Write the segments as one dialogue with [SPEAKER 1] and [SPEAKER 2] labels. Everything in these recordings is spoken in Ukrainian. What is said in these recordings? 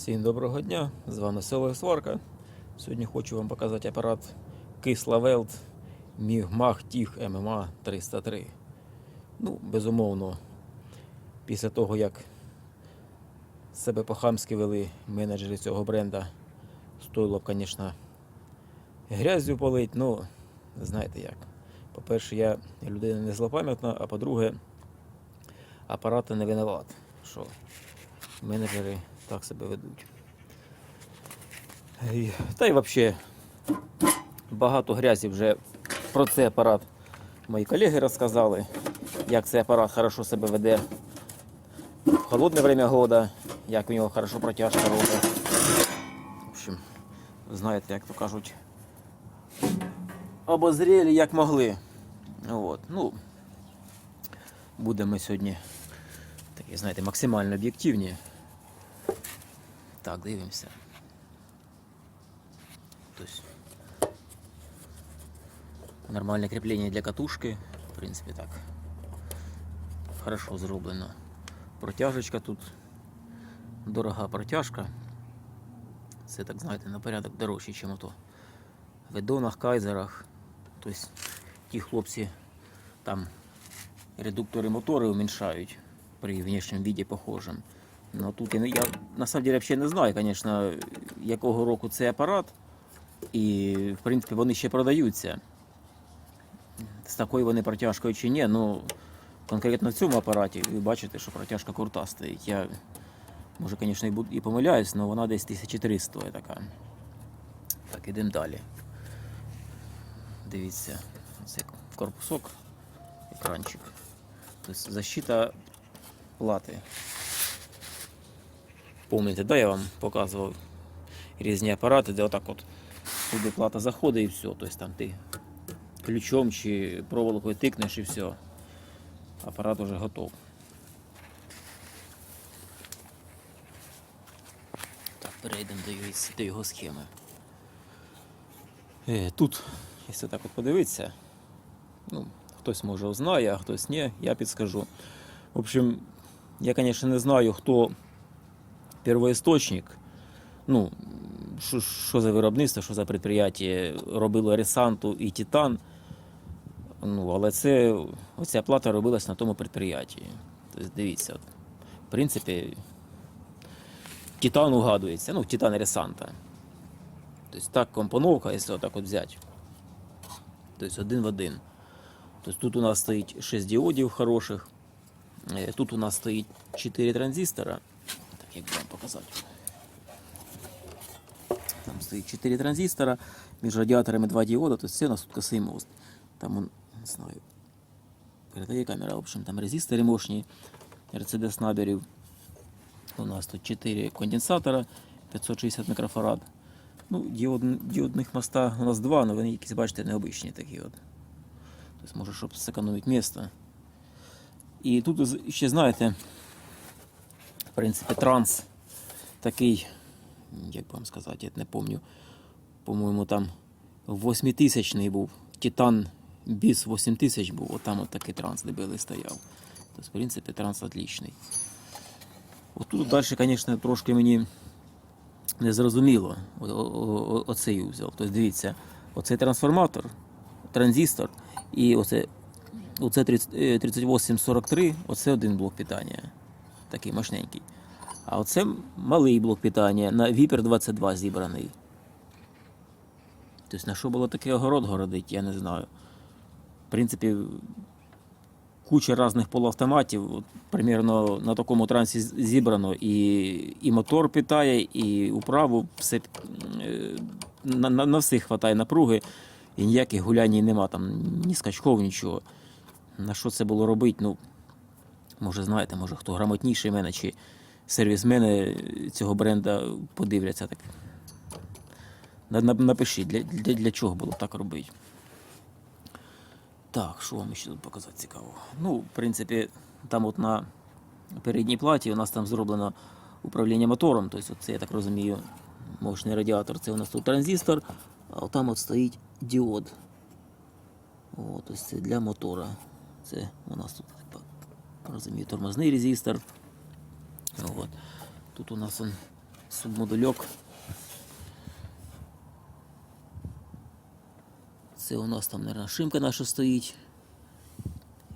[SPEAKER 1] Всім доброго дня! З вами Село Сварка. Сьогодні хочу вам показати апарат Кисла Велт Мігмах Тіх ММА 303. Ну, безумовно, після того, як себе по-хамськи вели менеджери цього бренда, стоїло б, звісно, грязю полить, ну, знаєте як. По-перше, я людина не злопам'ятна, а по-друге, апарат не винуват, що менеджери так себе ведуть. Та й взагалі багато грязі вже про цей апарат мої колеги розказали, як цей апарат хорошо себе веде в холодне время года, як у нього хорошо протяжка робить. В общем, знаєте, як то кажуть, обозріли як могли. От. Ну, будемо сьогодні такі, знаєте, максимально об'єктивні. Так, дивимося. Тобто нормальне кріплення для катушки, в принципі, так. Хорошо зроблено. Протяжечка тут дорога протяжка. Це так, знаєте, на порядок дорожче, ніж ото. В Едонах, кайзерах. Тобто ті хлопці там редуктори мотори уменьшають при внешнем виде похожим. Ну тут я, я на самом деле взагалі не знаю, звісно, якого року цей апарат. І, в принципі, вони ще продаються. З такою вони протяжкою чи ні, ну конкретно в цьому апараті ви бачите, що протяжка крута стоїть. Я, може, звісно, і, помиляюсь, але вона десь 1300 стоїть така. Так, ідемо далі. Дивіться, це корпусок, екранчик. Тобто защита плати. Помните, да, я вам показував різні апарати, де отак от туди плата заходить і все. Тобто там ти ключом чи проволокою тикнеш і все. Апарат уже готов. Так, перейдемо до до його схеми. Е, Тут, якщо так от подивитися, ну, хтось може знає, а хтось ні, я підскажу. В общем, я, конечно, не знаю, хто первоісточник. Ну, що, що за виробництво, що за підприємство робило Ресанту і Титан. Ну, але це, оця плата робилась на тому підприємстві. Тобто, дивіться, от, в принципі, Титан угадується, ну, Титан Ресанта. Тобто так компоновка, якщо так от взяти. Тобто один в один. Тобто тут у нас стоїть 6 діодів хороших. Е, Тут у нас стоїть 4 транзистора. Як вам показати. Там стоїть 4 транзистора, між радіаторами 2 діода, тобто це у нас тут косий мост. Там, не знаю, передає камера, в общем, там резистори мощні, RCD наберів. У нас тут 4 конденсатора, 560 мікрофарад. Ну, діод, діодних моста у нас два, але вони якісь, бачите, необичні такі от. Тобто, може, щоб зекономити місто. І тут ще знаєте, принципі, транс такий, як вам сказати, я не пам'ятаю, по-моєму, там 8000 був. Титан Біс 8000 був, от там от такий транс дебелий стояв. Тобто, в принципі, транс отличний. От тут далі, звісно, трошки мені не зрозуміло оцей узел. Тобто, дивіться, оцей трансформатор, транзистор і оце Оце 30 е, 3843, оце один блок питання. Такий мощненький. А оце малий блок питання на Viper 22 зібраний. Тобто на що було такий огород городить, я не знаю. В принципі, куча різних полуавтоматів. От, примерно на такому трансі зібрано і, і мотор питає, і управу, все, е, на, на, на всіх вистачає напруги, і ніяких гулянь нема, там ні скачков, нічого. На що це було робити? Ну, може, знаєте, може хто грамотніший мене чи сервісмени цього бренда подивляться. Так. На- на- Напишіть, для, для, для чого було так робити. Так, що вам ще тут показати цікавого? Ну, в принципі, там от на передній платі у нас там зроблено управління мотором. Тобто, це, я так розумію, мощний радіатор. Це у нас тут транзистор, а там от стоїть діод. От, ось це для мотора. Це у нас тут, розумію, тормозний резистор. От. Тут у нас он субмодульок. Це у нас там, мабуть, шимка наша стоїть.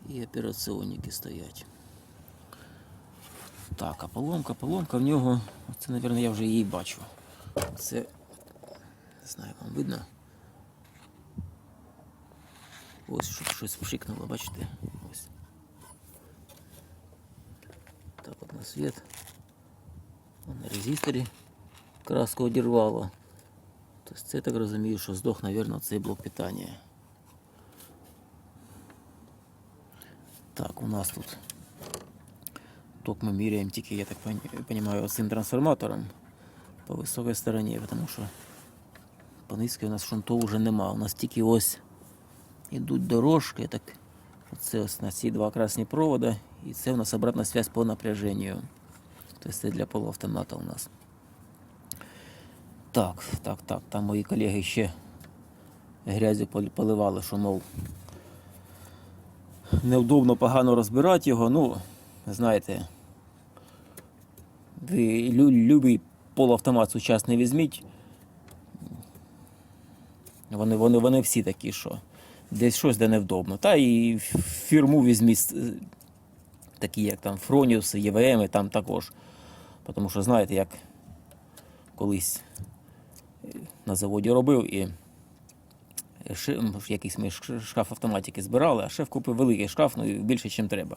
[SPEAKER 1] І операціонники стоять. Так, а поломка, поломка в нього. Це, мабуть, я вже її бачу. Це. Не знаю, вам видно. Ось щоб щось пшикнуло, бачите? Так от на світ. На резисторі краску одірвало. Тобто це я так розумію, що здох, мабуть, цей блок питання. Так, у нас тут ток ми міряємо тільки, я так розумію, цим трансформатором по високій стороні, тому що по низькій у нас шунтов вже нема. У нас тільки ось ідуть дорожки, так це ось на ці два красні провода, і це у нас обратна связь по напряженню. Тобто це для полуавтомата у нас. Так, так, так, там мої колеги ще грязю поливали, що мов невдобно погано розбирати його. Ну, знаєте, ви лю- любий полуавтомат сучасний візьміть. Вони, вони, вони всі такі, що десь щось де невдобно. Та і фірму візьміть, такі як там Фроніус, ЄВМ, там також. Тому що знаєте, як колись е, на заводі робив і якийсь ми шкаф автоматики збирали, а шеф купив великий шкаф, ну і більше, ніж треба.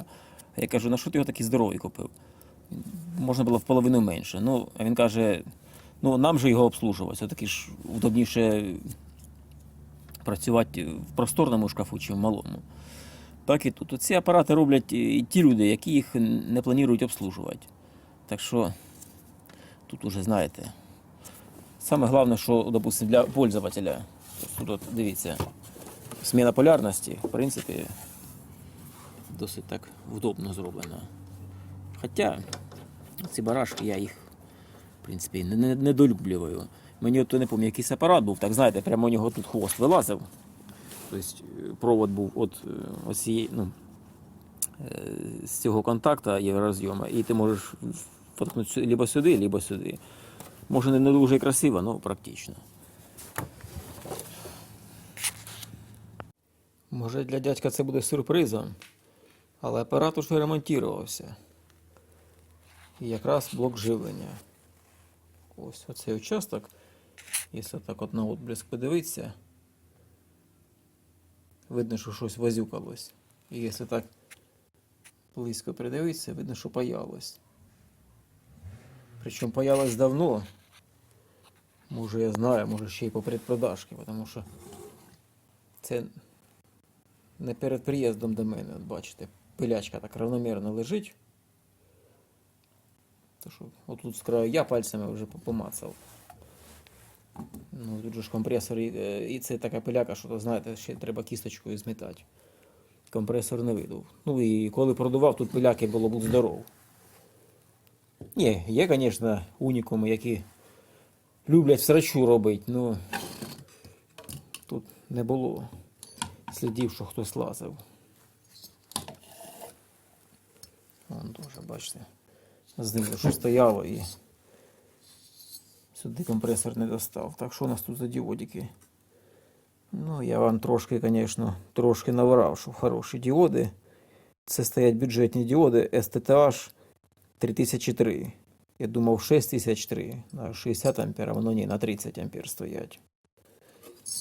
[SPEAKER 1] Я кажу, на що ти його такий здоровий купив? Можна було в половину менше. Ну, а він каже, ну нам же його обслужувати. Все-таки ж удобніше працювати в просторному шкафу чи в малому. Так і тут. Ці апарати роблять і ті люди, які їх не планують обслужувати. Так що тут уже знаєте. Саме головне, що, допустим, для пользователя. Тут от, дивіться, зміна полярності, в принципі, досить так вдобно зроблена. Хоча ці барашки я їх, в принципі, не, не, недолюблюю. Мені от не пам'ятаю, якийсь апарат був, так знаєте, прямо у нього тут хвост вилазив. Тобто провод був от е, оцієї, ну, з цього контакта єврозйому, і ти можеш воткнути либо сюди, либо сюди. Може не дуже красиво, але практично. Може для дядька це буде сюрпризом, але апарат уже ремонтувався. І якраз блок живлення. Ось оцей участок. Якщо так от на отблиск подивитися, видно, що щось возюкалось. І якщо так близько придивитися, видно, що паялось. Причому паялось давно. Може я знаю, може ще й по предпродажці, тому що це не перед приїздом до мене, от бачите, пилячка так равномірно лежить. То що, отут з краю я пальцями вже помацав. Ну, тут же ж компресор, і, е, це така пиляка, що то, знаєте, ще треба кісточкою змітати. Компресор не видув. Ну і коли продував, тут пиляки було будь здоров. Ні, є, звісно, унікуми, які люблять срачу робити, ну тут не було слідів, що хтось лазив. Вон теж, бачите, з ним що стояло і сюди компресор не достав. Так що у нас тут за діодики? Ну, я вам трошки, звісно, трошки наврав, що хороші діоди. Це стоять бюджетні діоди STTH 3003. Я думав 6003 на 60 ампер, а воно ні, на 30 ампер стоять.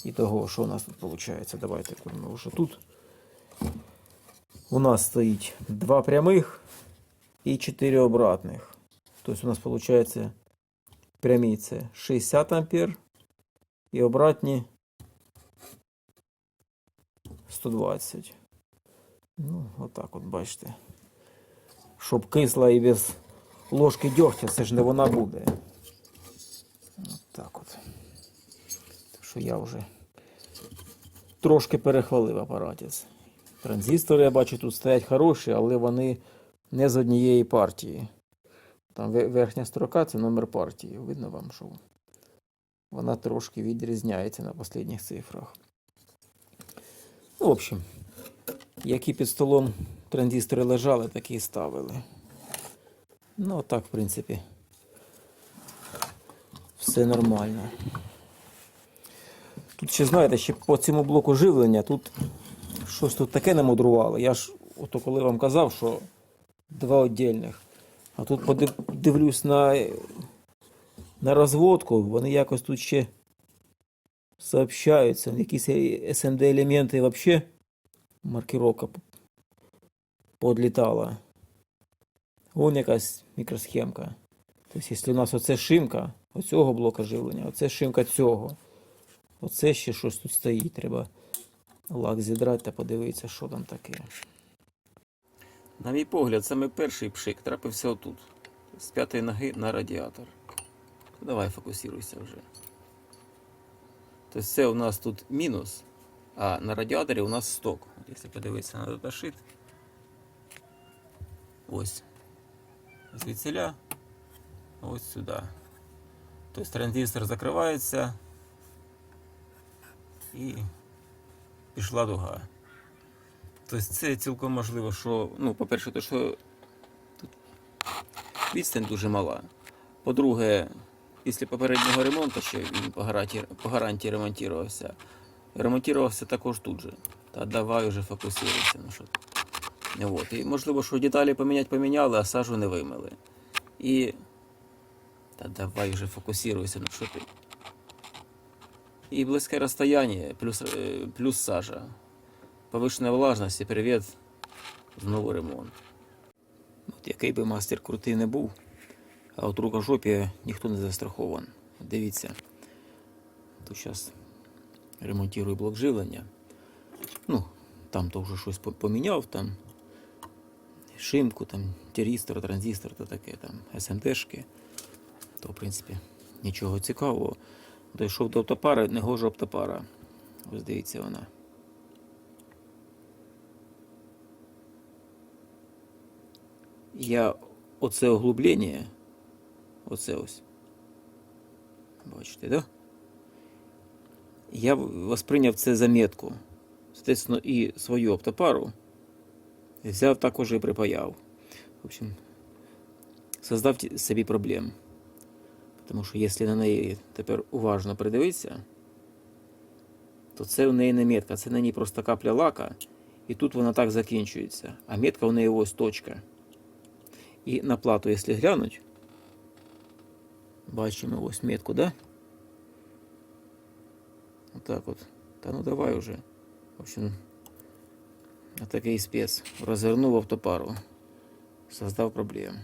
[SPEAKER 1] І того, що у нас тут виходить? Давайте куримо вже тут. У нас стоїть два прямих і 4 обратних. Тобто у нас виходить прямі це 60 ампер і обратні 120. Ну, отак от бачите. Щоб кисла і без ложки дьогтя, це ж не вона буде. От так от. Так що я вже трошки перехвалив апаратець. Транзистори, я бачу, тут стоять хороші, але вони не з однієї партії. Там верхня строка це номер партії. Видно вам, що вона трошки відрізняється на останніх цифрах. Ну, в общем, які під столом транзистори лежали, такі і ставили. Ну, так, в принципі. Все нормально. Тут ще, знаєте, ще по цьому блоку живлення тут щось тут таке намудрувало. Я ж ото коли вам казав, що два віддільних. А тут подив- дивлюсь на, на розводку, вони якось тут ще сообщаються. Якісь SMD елементи взагалі маркировка подлітала. Вон якась мікросхемка. Тобто, якщо у нас оце шимка оцього блока живлення, оце шимка цього. Оце ще щось тут стоїть. Треба лак зідрати та подивитися, що там таке. На мій погляд, саме перший пшик трапився отут. З п'ятої ноги на радіатор. Давай фокусируйся вже. Тобто це у нас тут мінус, а на радіаторі у нас сток. Якщо подивитися на даташит. Ось. Звідсіля. Ось сюди. Тобто транзистор закривається і пішла дуга. Тобто це цілком можливо, що, ну, по-перше, то, що тут відстань дуже мала. По-друге, після попереднього ремонту, що він по гарантії, по гарантії ремонтувався, ремонтувався також тут же. Та давай уже фокусуйся. Ну, що. От. І можливо, що деталі поміняти поміняли, а сажу не вимили. І. Та давай вже фокусируйся, ну що ти. І близьке розстояние, плюс, е, плюс сажа. Повишена влажність і привіт. Знову ремонт. От який би мастер крутий не був, а от рукожопі ніхто не застрахований. Дивіться. Тут зараз ремонтую блок живлення. Ну, там то вже щось поміняв, там шимку, там тірістор, транзистор та таке, там СМДшки. То, в принципі, нічого цікавого. Дійшов до оптопари, не гожа оптопара. Ось дивіться вона. Я оце углублення, оце ось. Бачите, да? Я восприйняв це за метку. Соответственно, і свою оптопару взяв також і припаяв. В общем, создав собі проблем. Тому що якщо на неї тепер уважно придивитися, то це в неї не метка, це на ній просто капля лака, і тут вона так закінчується. А метка в неї ось точка. І на плату, якщо глянуть, бачимо ось метку, да? Отак от. Та ну давай уже. В общем, такий спец. Розвернув автопару. Создав проблем.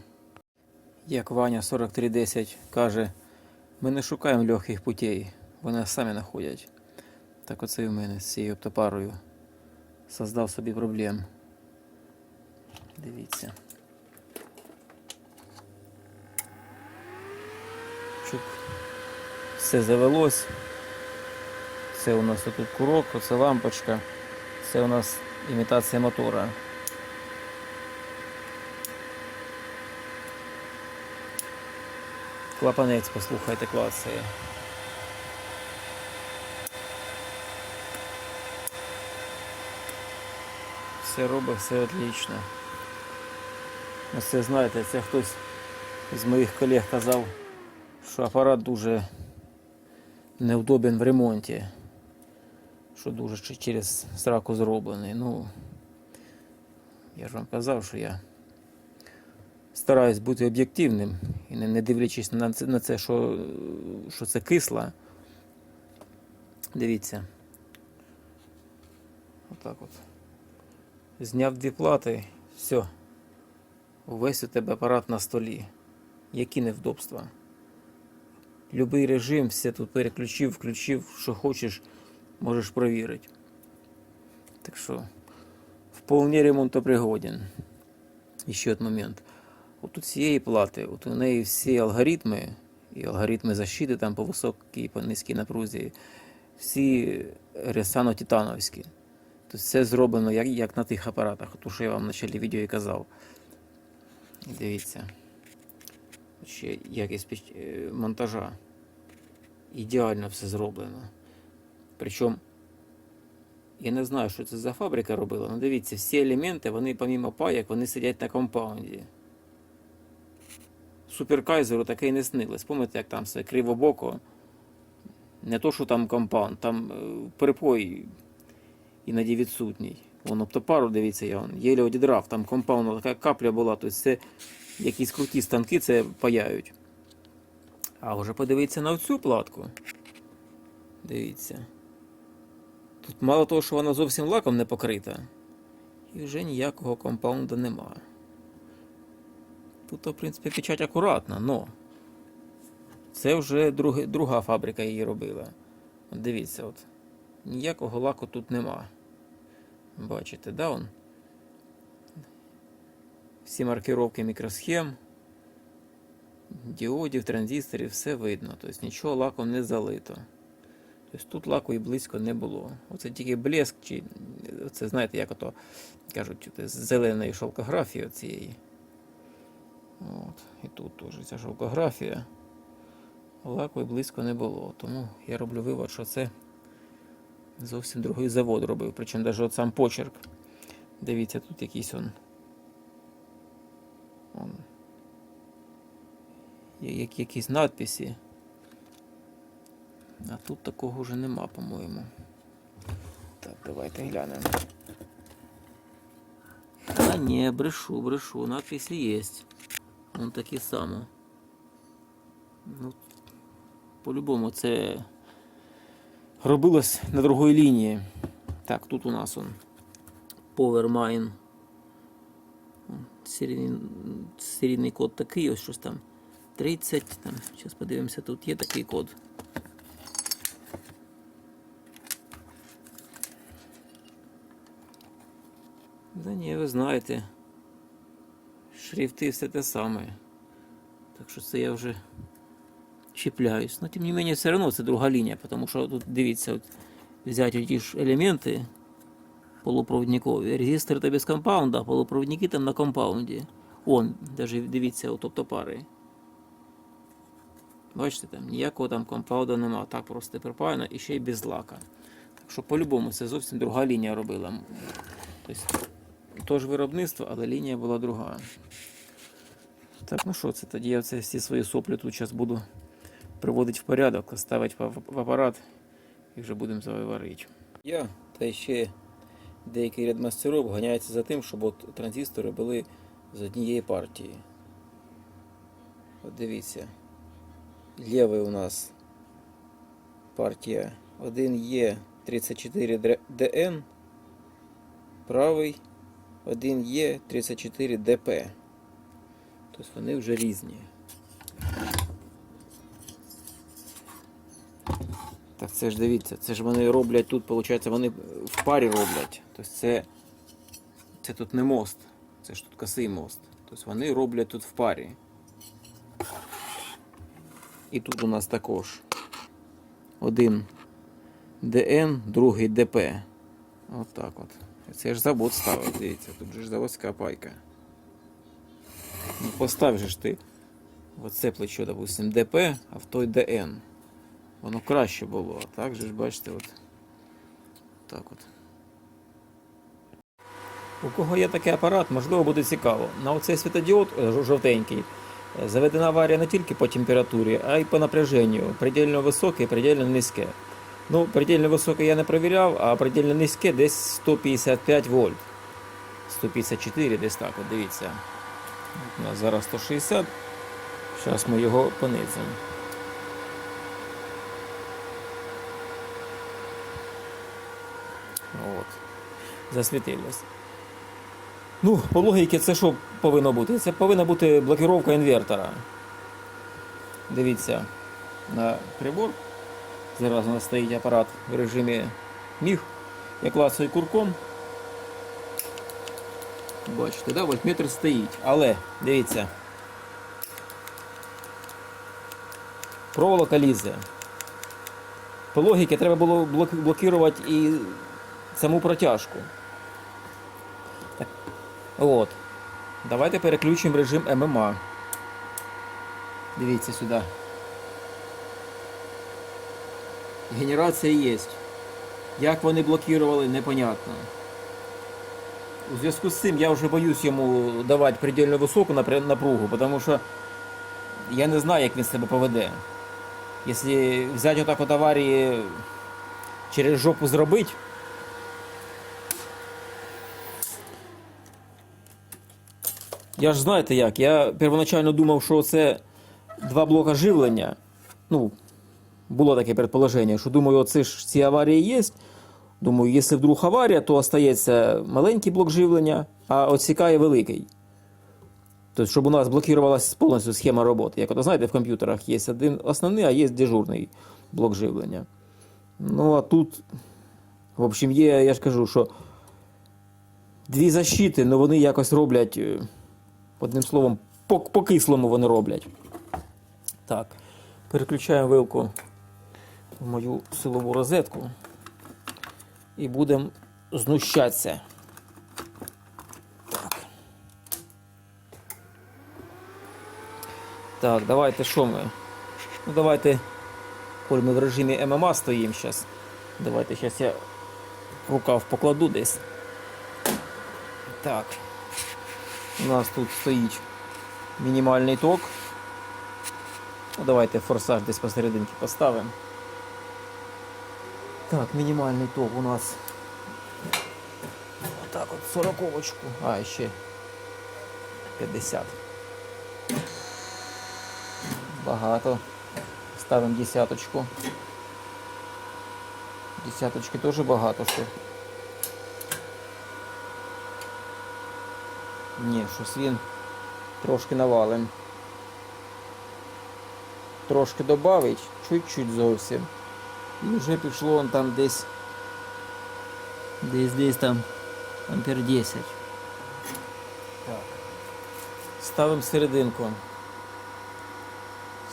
[SPEAKER 1] Як Ваня 4310 каже, ми не шукаємо легких путей, вони самі знаходять. Так оце і в мене з цією автопарою. Создав собі проблем. Дивіться. Все завелось. Це у нас тут курок, оце лампочка. Це у нас імітація мотора. Клапанець, послухайте, клацає. Все робить, все отлично. Ну, Це знаєте, це хтось з моїх колег казав, що апарат дуже неудобен в ремонті. Що дуже через сраку зроблений. Ну, я ж вам казав, що я стараюсь бути об'єктивним і не, дивлячись на це, на це що, що це кисла. Дивіться. Отак от. Зняв дві плати, все. Увесь у тебе апарат на столі. Які невдобства. Любий режим, все тут переключив, включив, що хочеш, можеш провірити. Так що, вполне ремонтопригоден. І ще один момент. От у цієї плати, от у неї всі алгоритми, і алгоритми защити там по високій, по низькій напрузі, всі ресано-титановські. Тобто це зроблено як, як на тих апаратах, то що я вам в началі відео і казав. Дивіться. Ще якість е, монтажа. Ідеально все зроблено. Причому, я не знаю, що це за фабрика робила, але дивіться, всі елементи, вони помімо паяк, вони сидять на компаунді. суперкайзеру таке і не снилось. Пам'ятаєте, як там все кривобоко. Не то, що там компаунд, там е, перепой іноді відсутній. Вон оптопару, дивіться, я вон, єлі одідрав, там компаунд, така капля була, тобто це якісь круті станки це паяють. А вже подивіться на цю платку. Дивіться. Тут мало того, що вона зовсім лаком не покрита, і вже ніякого компаунда немає. Тут, в принципі, печать акуратна, но це вже друге, друга фабрика її робила. Дивіться, от. Ніякого лаку тут нема. Бачите, да, он? Всі маркировки мікросхем, діодів, транзисторів, все видно. Тобто нічого лаком не залито. Тобто тут лаку і близько не було. Оце тільки блеск, чи це знаєте, як ото кажуть, з зеленої шовкографії оцієї. От. І тут теж ця шовкографія. Лаку і близько не було. Тому я роблю вивод, що це зовсім другий завод робив. Причому навіть от сам почерк. Дивіться, тут якийсь он як- якісь надписи. А тут такого вже нема, по-моєму. Так, давайте глянемо. А ні, брешу, брешу, надписи є. Вон такі самі. Ну, по-любому це робилось на другій лінії. Так, тут у нас он PowerMine. Серійний код такий, ось щось там 30. Там, зараз подивимося, тут є такий код. Да ні, ви знаєте. Шрифти все те саме. Так що це я вже чіпляюсь. Но тим не менее, все одно це друга лінія, тому що тут дивіться, от, взяти ті ж елементи полупровідникові. Резистор то без компаунда, а полупровідники там на компаунді. Он, даже дивіться, от оптопари. Бачите, там ніякого там компаунда нема. Так просто припаяно і ще й без лака. Так що по-любому це зовсім друга лінія робила. Тобто, Тож виробництво, але лінія була друга. Так, ну що це? Тоді я це всі свої соплі тут зараз буду приводити в порядок, ставити в апарат і вже будемо заварити. Я та ще деякий ряд мастерів ганяється за тим, щоб от транзистори були з однієї партії. От дивіться. Лівий у нас партія 1Е34DN, правий 1Е34DP. Тобто вони вже різні. Так це ж дивіться, це ж вони роблять тут, виходить, вони в парі роблять. Тобто це, це тут не мост, це ж тут косий мост. Тобто вони роблять тут в парі. І тут у нас також один ДН, другий ДП. От от. Це ж завод ставить, дивіться, тут же ж заводська пайка. Ну, постав же ж ти оце плечо, допустим, ДП, а в той ДН. Воно краще було. А так же ж бачите, от. Так от. У кого є такий апарат, можливо, буде цікаво. На оцей світодіод е, жовтенький заведена аварія не тільки по температурі, а й по напряженню. Предельно високе і предельно низьке. Ну, предельно високе я не перевіряв, а предельно низьке десь 155 вольт. 154 десь так, от дивіться. У нас зараз 160. Зараз ми його понизимо. Засвітилось. Ну, по логіці, це що повинно бути? Це повинна бути блокировка інвертора. Дивіться на прибор. Зараз у нас стоїть апарат в режимі міг. Я клацаю курком. Бачите, да? вольтметр стоїть. Але дивіться. Проволока лізе. По логіці треба було блокувати і саму протяжку. От. Давайте переключимо режим ММА. Дивіться сюди. Генерація є. Як вони блокували, непонятно. У зв'язку з цим я вже боюсь йому давати предельно високу напругу, тому що я не знаю, як він себе поведе. Якщо взяти отак от аварії через жопу зробити. Я ж знаєте як, я первоначально думав, що це два блока живлення. Ну, було таке предположення, що думаю, оце ж ці аварії є. Думаю, якщо вдруг аварія, то остається маленький блок живлення, а отсікає великий. Тобто, щоб у нас блокувалася повністю схема роботи. Як от, знаєте, в комп'ютерах є один основний, а є дежурний блок живлення. Ну, а тут, в общем, є, я ж кажу, що дві защити, але вони якось роблять, е, одним словом, по, по кислому вони роблять. Так, переключаємо вилку в мою силову розетку і будемо знущатися. Так. Так, давайте що ми? Ну давайте, коли ми в режимі ММА стоїмо зараз. Давайте зараз я рукав покладу десь. Так. У нас тут стоїть мінімальний ток. Ну, давайте форсаж десь посерединки поставимо. Так, мінімальний ток у нас. Отак от сороковочку. А, ще 50. Багато. Ставимо десяточку. Десяточки теж багато що. Ні, щось він трошки навалим. Трошки добавить, чуть-чуть зовсім. І вже пішло он там десь. Десь десь там ампер 10. Так. Ставимо серединку.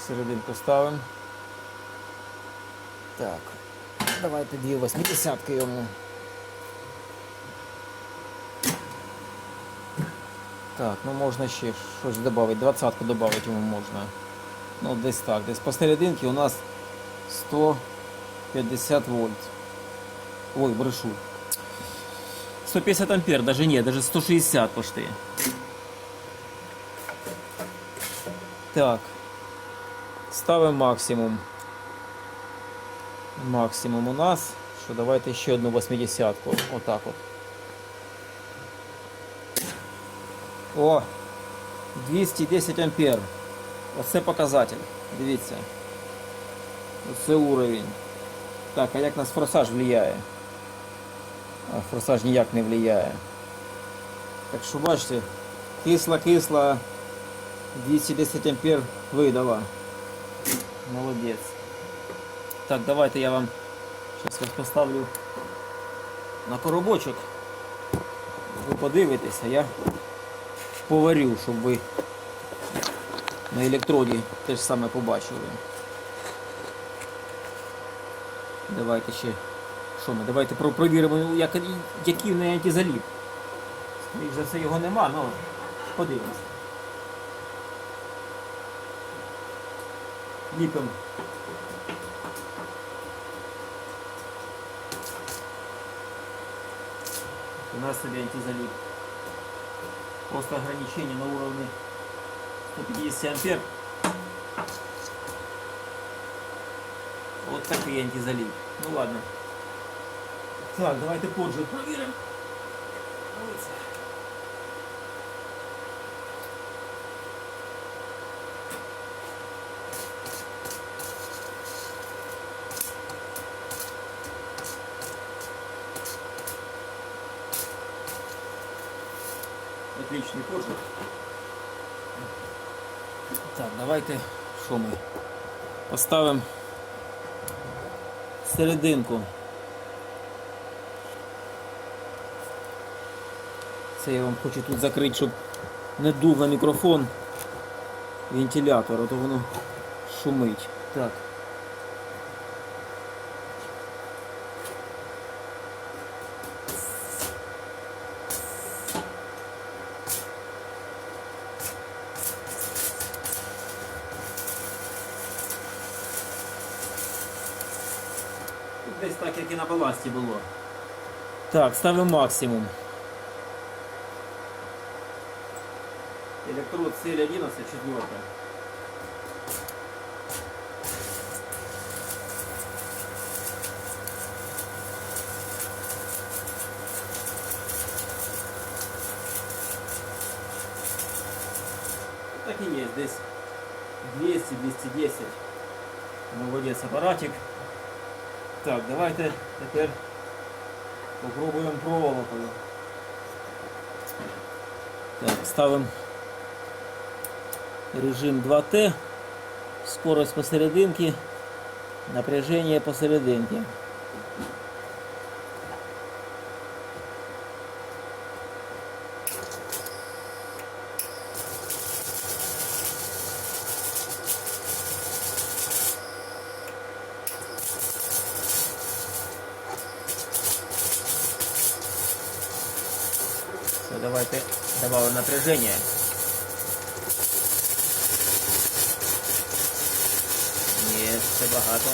[SPEAKER 1] Серединку ставимо. Так. Давайте дві восьмидесятки йому. Так, ну можна ще щось додати. Двадцятку додати йому можна. Ну, десь так. Десь посерединки у нас 150 вольт. Ой, брешу. 150 ампер, даже нет, даже 160 почти. Так. Ставимо максимум. Максимум у нас. Що давайте ще одну 80-ку. Отак от. О! 210 ампер. Оце показатель. Дивіться. Оце уровень. Так, а як нас форсаж влияє? А форсаж ніяк не влияє. Так що бачите, кисла-кисла 210 ампер видала. Молодець. Так, давайте я вам зараз вас поставлю на коробочок. Ви подивитеся, я поварю, щоб ви на електроді те ж саме побачили. Давайте ще. Що ми? Давайте провіримо, як, який в неї антизаліп. Скоріше за все його нема, але подивимось. Ліпимо. У нас собі антизаліп. Просто ограничение на уровне 150 ампер. Вот такий антизалив. Ну ладно. Так, давайте позже проверим. Отличный позже. Так, давайте що ми? Поставимо серединку. Це я вам хочу тут закрити, щоб не дув на мікрофон вентилятор, а то воно шумить. Так. так, як і на баласті було. Так, ставимо максимум. Электрод серия 11, четвертая. Так и есть, здесь 200-210 выводится аппаратик. Так, давайте тепер попробуємо проволокою. Так, ставимо режим 2Т, скорость посерединки, напряжение посерединке. Давайте добавим напряжение. Ні, це багато.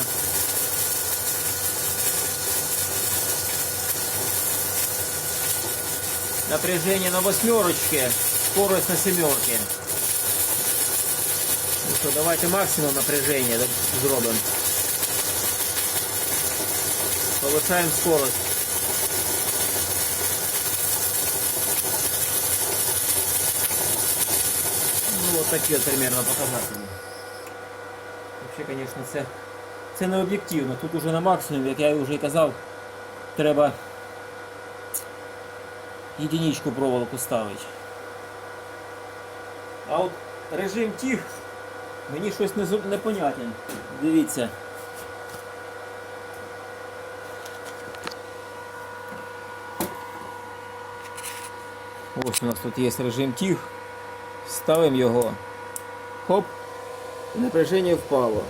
[SPEAKER 1] Напряжение на восьмерочке, скорость на семерке. Ну що, давайте максимум напряжения зробимо. Повышаем скорость. Вот примерно показатели. Вообще, конечно, це, це не об'єктивно. Тут уже на максимум, як я вже казав, треба єдиничку проволоку ставити. А от режим тих мені щось не, Дивіться. Ось у нас тут є режим тих. Ставимо його. Хоп. Напряження впало.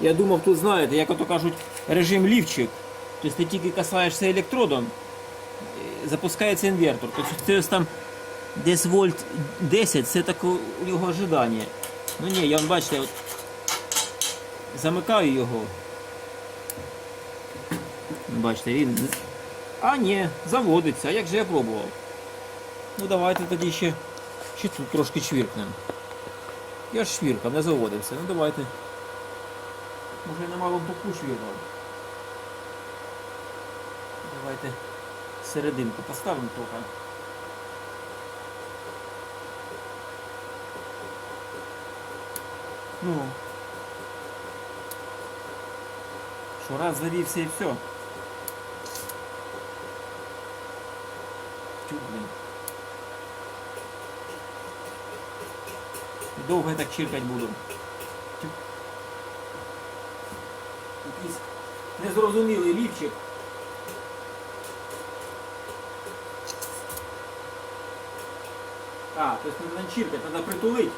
[SPEAKER 1] Я думав, тут знаєте, як ото кажуть, режим лівчик. Тобто ти тільки касаєшся електродом, е, запускається інвертор. Тобто це там десь вольт 10, це таке його ожидання. Ну ні, я бачите, от замикаю його. Бачите, він. А ні, заводиться. Як же я пробував? Ну давайте тоді ще, ще тут трошки чвіркнемо. Я ж швіркав, не заводився. Ну давайте. Може я на малому боку швіркав. Давайте серединку поставимо трохи. Ну. Що раз завівся і все. Тю, блін. Довго я так чиркать буду. Якийсь незрозумілий лівчик. А, то есть надо чиркать, треба притулити.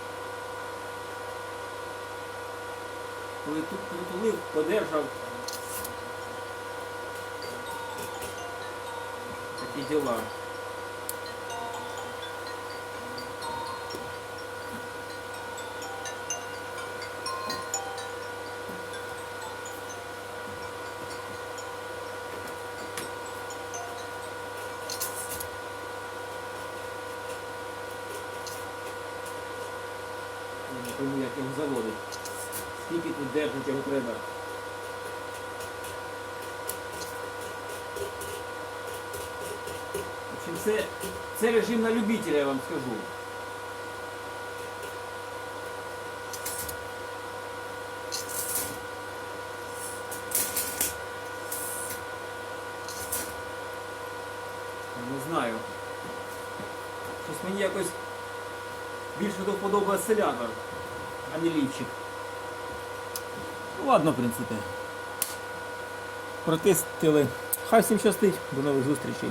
[SPEAKER 1] Коли тут притулив, подержав. Такі діла. Я не пойму, як його заводить. Держать його треба. В общем, це, це режим на любителя, я вам скажу. Не знаю. Щось мені якось більше до вподоби осцилятор, а не лівчик. Ладно, в принципі. Протестили. Хай всім щастить. До нових зустрічей.